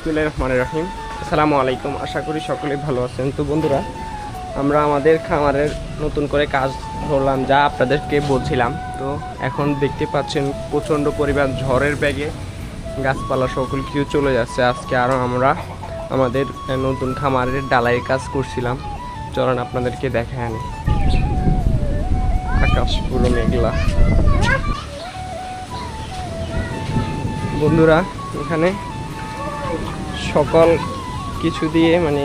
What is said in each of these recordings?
বিসমুল্লাহ রহমান রহিম। আসসালামু আলাইকুম, আশা করি সকলেই ভালো আছেন। তো বন্ধুরা, আমরা আমাদের খামারের নতুন করে কাজ ধরলাম, যা আপনাদেরকে বলছিলাম। তো এখন দেখতে পাচ্ছেন প্রচণ্ড পরিমাণ ঝড়ের ব্যাগে গাছপালা সকল কিছু চলে যাচ্ছে। আজকে আরও আমরা আমাদের নতুন খামারের ডালাইয়ের কাজ করছিলাম। চলুন আপনাদেরকে দেখায় আনি। আকাশ পুরো মেঘলা। বন্ধুরা, এখানে সকল কিছু দিয়ে মানে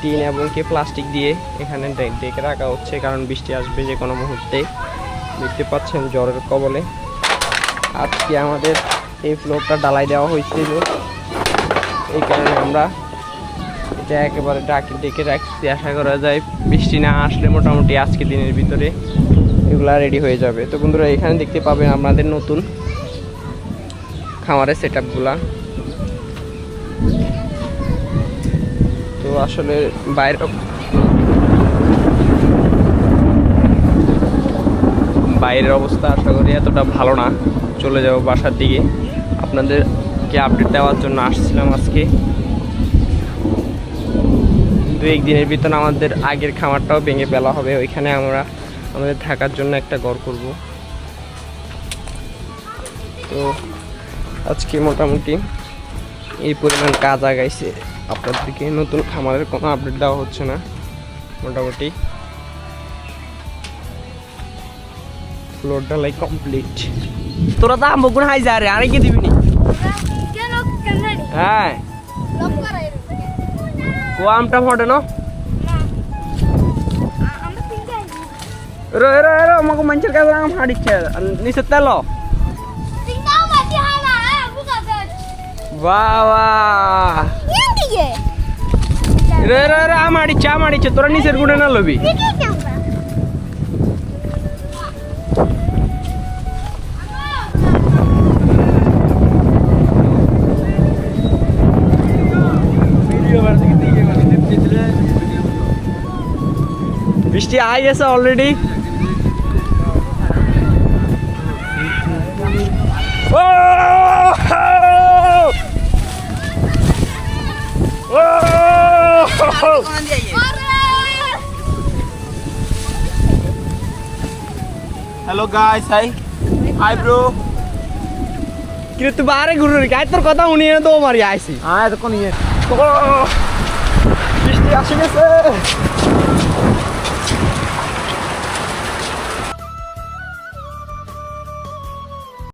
টিন এবং কি প্লাস্টিক দিয়ে এখানে ডেকে রাখা হচ্ছে, কারণ বৃষ্টি আসবে যে কোনো মুহূর্তে। দেখতে পাচ্ছেন জ্বরের কবলে। আজকে আমাদের এই ফ্লোরটা ডালাই দেওয়া হয়েছিল। এই কারণে আমরা এটা একেবারে ডাকে ডেকে রাখছি। আশা করা যায় বৃষ্টি না আসলে মোটামুটি আজকে দিনের ভিতরে এগুলা রেডি হয়ে যাবে। তো বন্ধুরা, এখানে দেখতে পাবেন আপনাদের নতুন খামারের সেট আপগুলা আসলে বাইরে বাইরের অবস্থা আশা করি এতটা ভালো না। চলে যাব বাসার দিকে। আপনাদেরকে আপডেট দেওয়ার জন্য আসছিলাম আজকে। দু একদিনের ভিতর আমাদের আগের খামারটাও ভেঙে ফেলা হবে। ওইখানে আমরা আমাদের থাকার জন্য একটা ঘর করব। তো আজকে মোটামুটি এই পরিমাণ কাজ আগাইছে আপনাদেরকে নতুন খামারের কোনো আপডেট দেওয়া হচ্ছে না মোটামুটি ফ্লোর ঢালাই কমপ্লিট তোরা তো আম্বগুন হাই যা রে আরে কি দিবি নি কেন কেন রে হ্যাঁ লক করা এর কো আমটা ফটে না আমরা তিনটে আইছি रो रो रो मग मंचर काय सांग फाडीच्या निसत त्यालो বাবা। রে রে রে আমাড়িচ্ছে আমাড়িচ্ছে তোরা নিচের গুড়ে না লবি? বৃষ্টি আই গেছে already hello guys hi hi bro কিন্তু তুই বারে ঘুরে রে গাই তোর কথা উনি তো মারি আইছি हाँ तो कौन ये বৃষ্টি আসে গেছে